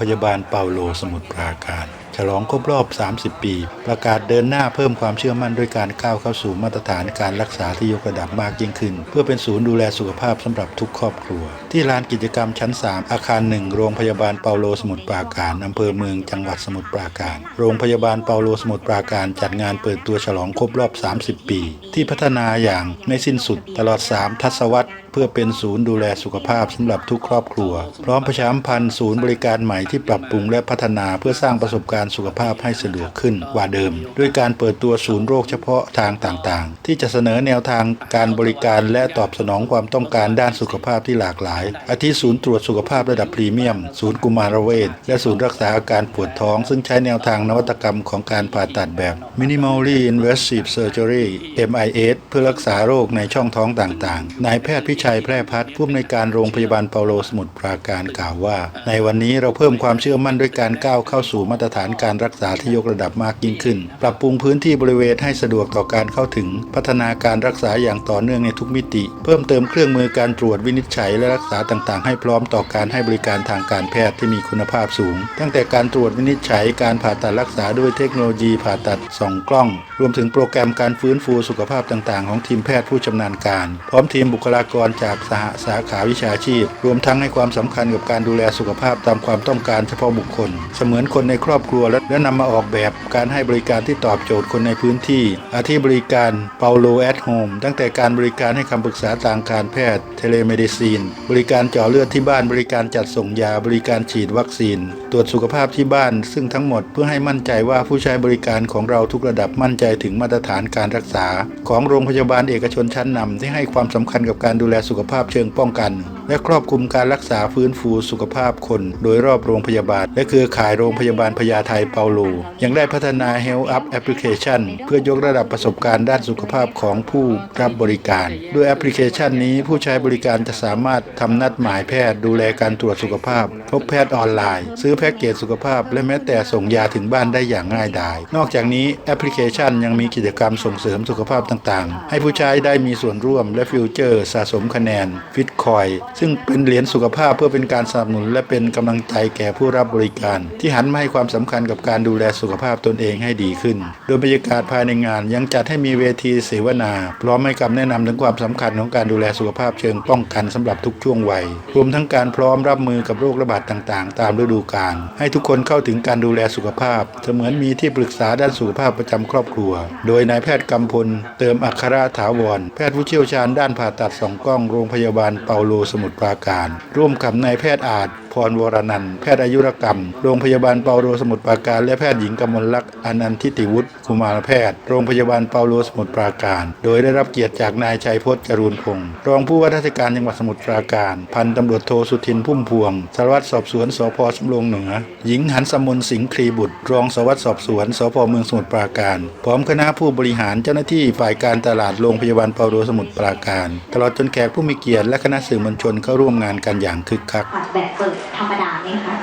พยาบาลเปาโลสมุทรปราการ ฉลองครบรอบ 30 ปี ประกาศเดินหน้าเพิ่มความเชื่อมั่นด้วยการก้าวเข้าสู่มาตรฐานการรักษาที่ยกระดับมากยิ่งขึ้น เพื่อเป็นศูนย์ดูแลสุขภาพสำหรับทุกครอบครัว ที่ลานกิจกรรมชั้น 3 อาคาร 1 โรงพยาบาลเปาโลสมุทรปราการอำเภอเมืองจังหวัดสมุทรปราการ โรงพยาบาลเปาโลสมุทรปราการจัดงานเปิดตัวฉลองครบรอบ 30 ปี ที่พัฒนาอย่างไม่สิ้นสุดตลอด 3 ทศวรรษเพื่อเป็นศูนย์ดูแลสุขภาพสำหรับทุกครอบครัว พร้อมประชาสัมพันธ์ศูนย์บริการใหม่ที่ปรับปรุงและพัฒนาเพื่อสร้างประสบการณ์สุขภาพให้สะดวกขึ้นกว่าเดิม ด้วยการเปิดตัวศูนย์โรคเฉพาะทางต่างๆ ที่จะเสนอแนวทางการบริการและตอบสนองความต้องการด้านสุขภาพที่หลากหลาย อาทิศูนย์ตรวจสุขภาพระดับพรีเมียม ศูนย์กุมารเวชและศูนย์รักษาอาการปวดท้อง ซึ่งใช้แนวทางนวัตกรรมของการผ่าตัดแบบ minimally invasive surgery MIS เพื่อรักษาโรคในช่องท้องต่างๆนายแพทย์พิชัยแพร่พัฒน์ผู้อำนวยการโรงพยาบาลเปาโลสมุทรปราการกล่าวว่า ในวันนี้เราเพิ่มความเชื่อมั่นด้วยการก้าวเข้าสู่มาตรฐานการรักษาที่ยกระดับมากยิ่งขึ้น ปรับปรุงพื้นที่บริเวณให้สะดวกต่อการเข้าถึง พัฒนาการรักษาอย่างต่อเนื่องในทุกมิติ เพิ่มเติมเครื่องมือการตรวจวินิจฉัยและรักษาต่างๆ ให้พร้อมต่อการให้บริการทางการแพทย์ที่มีคุณภาพสูง ตั้งแต่การตรวจวินิจฉัยการผ่าตัดรักษาด้วยเทคโนโลยีผ่าตัดส่องกล้อง รวมถึงโปรแกรมการฟื้นฟูสุขภาพต่างๆ ของทีมแพทย์ผู้ชำนาญการ พร้อมทีมบุคลากรจากสหสาขาวิชาชีพ รวมทั้งให้ความสำคัญกับการดูแลสุขภาพตามความต้องการเฉพาะบุคคล เสมือนคนในครอบครัวและและนำมาออกแบบการให้บริการที่ตอบโจทย์คนในพื้นที่ อาทิบริการเปาโลแอทโฮมตั้งแต่การบริการให้คำปรึกษาทางการแพทย์ เทเลเมดิซีน บริการเจาะเลือดที่บ้านบริการจัดส่งยาบริการฉีดวัคซีน ตรวจสุขภาพที่บ้าน ซึ่งทั้งหมดเพื่อให้มั่นใจว่าผู้ใช้บริการของเราทุกระดับมั่นใจถึงมาตรฐานการรักษา ของโรงพยาบาลเอกชนชั้นนำที่ให้ความสำคัญกับการดูแลสุขภาพเชิงป้องกัน และครอบคลุมการรักษาฟื้นฟูสุขภาพคน โดยรอบโรงพยาบาล และเครือข่ายโรงพยาบาลพญาไทเปาโล ยังได้พัฒนา Health Up Application เพื่อยกระดับประสบการณ์ด้านสุขภาพของผู้รับบริการ ด้วยแอปพลิเคชันนี้ผู้ใช้บริการจะสามารถทำนัดหมายแพทย์ดูแลการตรวจสุขภาพ พบแพทย์ออนไลน์ ซื้อแพ็กเกจสุขภาพ และแม้แต่ส่งยาถึงบ้านได้อย่างง่ายดาย นอกจากนี้แอปพลิเคชันยังมีกิจกรรมส่งเสริมสุขภาพต่างๆ ให้ผู้ใช้ได้มีส่วนร่วมและฟิวเจอร์ สะสมคะแนน ฟิตคอยซึ่งเป็นเหรียญสุขภาพเพื่อเป็นการสนับสนุนและเป็นกำลังใจแก่ผู้รับบริการ ที่หันมาให้ความสำคัญกับการดูแลสุขภาพตนเองให้ดีขึ้น โดยบรรยากาศภายในงานยังจัดให้มีเวทีเสวนา พร้อมให้คำแนะนำถึงความสำคัญของการดูแลสุขภาพเชิงป้องกันสำหรับทุกช่วงวัย รวมทั้งการพร้อมรับมือกับโรคระบาดต่างๆ ตามฤดูกาลให้ทุกคนเข้าถึงการดูแลสุขภาพ เสมือนมีที่ปรึกษาด้านสุขภาพประจำครอบครัว โดยนายแพทย์กำพล เติมอัครถาวร แพทย์ผู้เชี่ยวชาญด้านผ่าตัดสองกล้องโรงพยาบาลเปาโลสมมุทรปราการ ร่วมกับนายแพทย์อาจ พรวรนันท์แพทย์อายุรกรรม โรงพยาบาลเปาโลสมุทรปราการ และแพทย์หญิงกมลลักษณ์อนันทิติวุฒิกุมารแพทย์ โรงพยาบาลเปาโลสมุทรปราการ โดยได้รับเกียรติจากนายชัยพจน์จรูนพงศ์รองผู้ว่าราชการจังหวัดสมุทรปราการ พันตำรวจโทสุทินพุ่มพวง สารวัตรสอบสวนสพสำโรงเหนือ หญิงหันสมนสิงห์ครีบุตร รองสารวัตรสอบสวนสพเมืองสมุทรปราการ พร้อมคณะผู้บริหารเจ้าหน้าที่ฝ่ายการตลาดโรงพยาบาลเปาโลสมุทรปราการ ตลอดจนแขกผู้มีเกียรติและคณะสื่อมวลชนเข้าร่วมงานกันอย่างคึกคักผ่าตัดแบบเปิดธรรมดาไหมคะ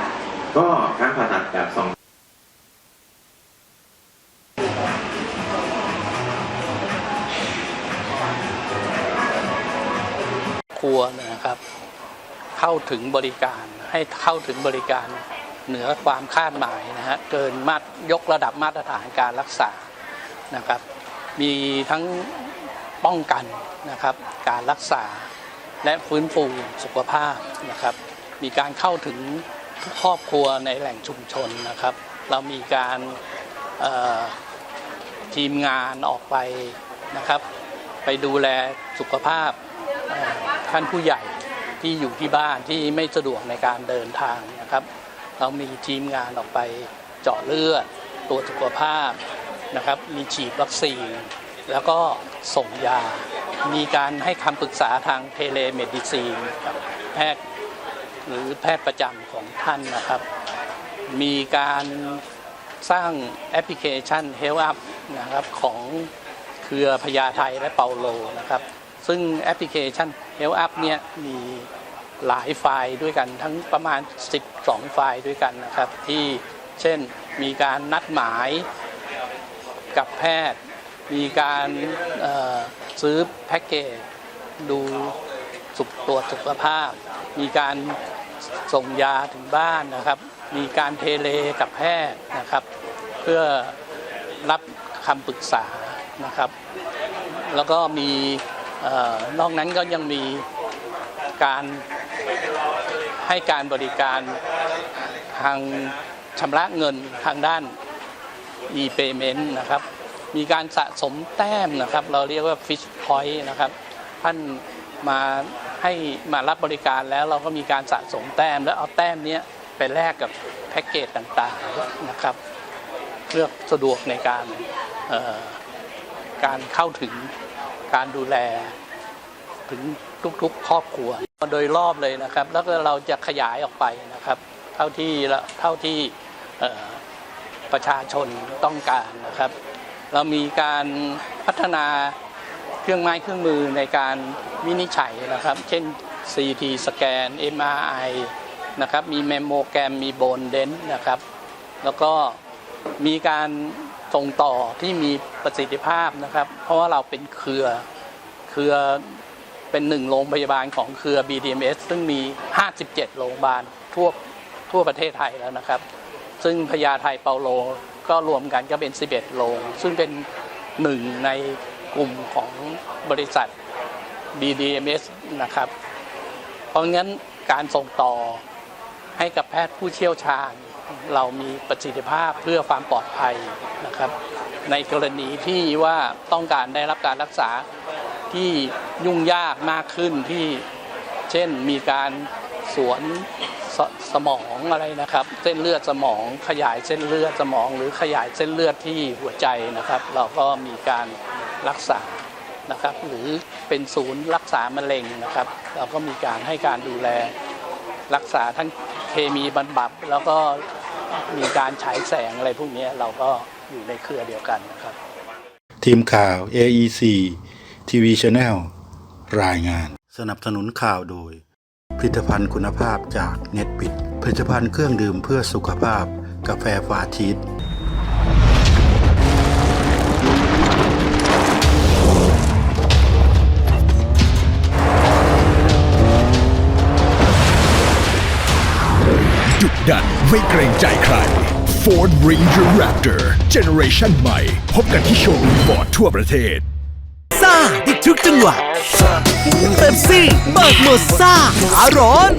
ก็การผ่าตัดแบบสองครัวนะครับ เข้าถึงบริการให้เข้าถึงบริการเหนือความคาดหมายนะฮะเกินมาตรยกระดับมาตรฐานการรักษานะครับ มีทั้งป้องกันนะครับ การรักษาและฟื้นฟูสุขภาพนะครับ มีการเข้าถึงครอบครัวในแหล่งชุมชนนะครับ เรามีการทีมงานออกไปนะครับ ไปดูแลสุขภาพท่านผู้ใหญ่ที่อยู่ที่บ้านที่ไม่สะดวกในการเดินทางนะครับ เรามีทีมงานออกไปเจาะเลือดตรวจสุขภาพนะครับ มีฉีดวัคซีน แล้วก็ส่งยา มีการให้คำปรึกษาทางเทเลเมดิซีนกับแพทย์ หรือแพทย์ประจำของท่านนะครับ มีการสร้างแอปพลิเคชัน Health Up นะครับของเครือพญาไทยและเปาโลนะครับ ซึ่งแอปพลิเคชัน Health Up เนี่ยมีหลายไฟล์ด้วยกันทั้งประมาณ 12 ไฟล์ด้วยกันนะครับ ที่เช่นมีการนัดหมายกับแพทย์ มีการซื้อแพ็กเกจดู สุขตรวจสุขภาพ มีการส่งยาถึงบ้านนะครับ มีการเทเลกับแพทย์นะครับ เพื่อรับคำปรึกษานะครับ แล้วก็มีออนอกนั้นก็ยังมีการให้การบริการทางชำระเงินทางด้าน e-payment นะครับ มีการสะสมแต้มนะครับ เราเรียกว่า fish point นะครับ ท่านมา ให้มารับบริการแล้วเราก็มีการสะสมแต้ม แล้วเอาแต้มนี้ไปแลกกับแพ็กเกจต่างๆนะครับเพื่อสะดวกในการการเข้าถึงการดูแลถึงทุกๆ ครอบครัวโดยรอบเลยนะครับ แล้วก็เราจะขยายออกไปนะครับ เท่าที่เท่าที่ประชาชนต้องการนะครับ เรามีการพัฒนา เครื่องไม้เครื่องมือในการวินิจฉัยนะครับ เช่น CT สแกน MRI นะครับมีเมมโมแกรมมีโบนเดนนะครับ แล้วก็มีการส่งต่อที่มีประสิทธิภาพนะครับ เพราะว่าเราเป็นเครือเครือเป็นหนึ่งโรงพยาบาลของเครือ BDMS ซึ่งมี 57 โรงพยาบาลทั่วทั่วประเทศไทยแล้วนะครับ ซึ่งพญาไทเปาโลก็รวมกันก็เป็น 11 โรง ซึ่งเป็นหนึ่งใน กลุ่มของบริษัท BDMS นะครับ เพราะงั้นการส่งต่อให้กับแพทย์ผู้เชี่ยวชาญ เรามีประสิทธิภาพเพื่อความปลอดภัยนะครับ ในกรณีที่ว่าต้องการได้รับการรักษาที่ยุ่งยากมากขึ้นที่เช่นมีการสวนสสมองอะไรนะครับ เส้นเลือดสมองขยายเส้นเลือดสมอง หรือขยายเส้นเลือดที่หัวใจนะครับ เราก็มีการ รักษานะครับหรือเป็นศูนย์รักษามะเร็งนะครับ เราก็มีการให้การดูแลรักษาทั้งเคมีบำบัดแล้วก็มีการฉายแสงอะไรพวกนี้เราก็อยู่ในเครือเดียวกันนะครับ ทีมข่าว AEC TV Channel รายงาน สนับสนุนข่าวโดย ผลิตภัณฑ์คุณภาพจากเน็ตปิดผลิตภัณฑ์เครื่องดื่มเพื่อสุขภาพ กาแฟฟาชีส ดุดันไม่เกรงใจใคร Ford Ranger Raptor Generation ใหม่ พบกันที่โชว์รูมฟอร์ดทั่วประเทศซ่าอีกทุกจังหวะเต็มซี่เบิกหมดซ่าอาร้อน